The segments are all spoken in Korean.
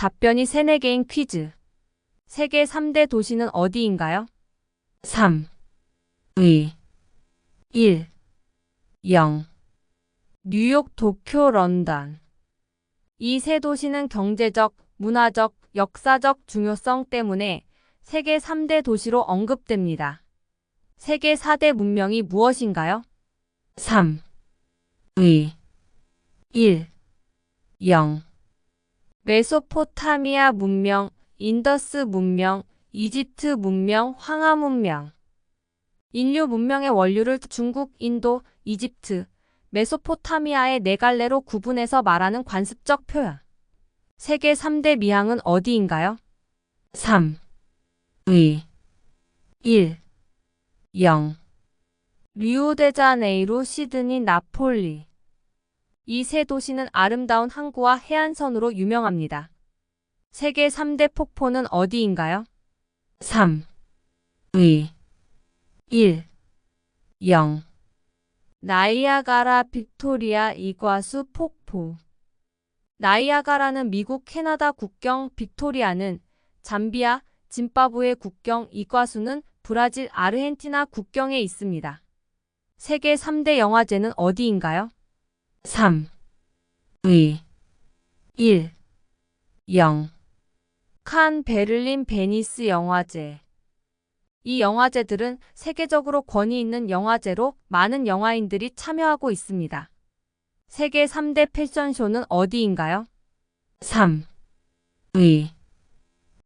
답변이 3, 4개인 퀴즈. 세계 3대 도시는 어디인가요? 3, 2, 1, 0. 뉴욕, 도쿄, 런던. 이 세 도시는 경제적, 문화적, 역사적 중요성 때문에 세계 3대 도시로 언급됩니다. 세계 4대 문명이 무엇인가요? 3, 2, 1, 0. 메소포타미아 문명, 인더스 문명, 이집트 문명, 황하 문명. 인류 문명의 원류를 중국, 인도, 이집트, 메소포타미아의 네 갈래로 구분해서 말하는 관습적 표현. 세계 3대 미항은 어디인가요? 3, 2, 1, 0. 리오데자네이루, 시드니, 나폴리. 이 세 도시는 아름다운 항구와 해안선으로 유명합니다. 세계 3대 폭포는 어디인가요? 3, 2, 1, 0. 나이아가라 빅토리아 이과수 폭포. 나이아가라는 미국 캐나다 국경 빅토리아는 잠비아, 짐바브웨 국경 이과수는 브라질 아르헨티나 국경에 있습니다. 세계 3대 영화제는 어디인가요? 3, 2, 1, 0. 칸, 베를린, 베니스 영화제. 이 영화제들은 세계적으로 권위 있는 영화제로 많은 영화인들이 참여하고 있습니다. 세계 3대 패션쇼는 어디인가요? 3, 2,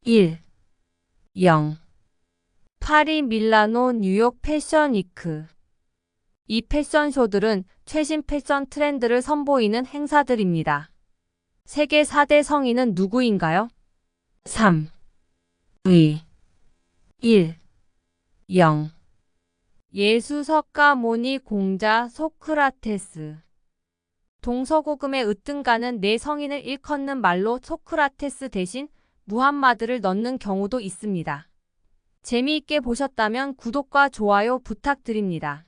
1, 0. 파리, 밀라노, 뉴욕 패션 위크. 이 패션쇼들은 최신 패션 트렌드를 선보이는 행사들입니다. 세계 4대 성인은 누구인가요? 3, 2, 1, 0. 예수 석가 모니 공자 소크라테스. 동서고금의 으뜸가는 네 성인을 일컫는 말로 소크라테스 대신 무함마드를 넣는 경우도 있습니다. 재미있게 보셨다면 구독과 좋아요 부탁드립니다.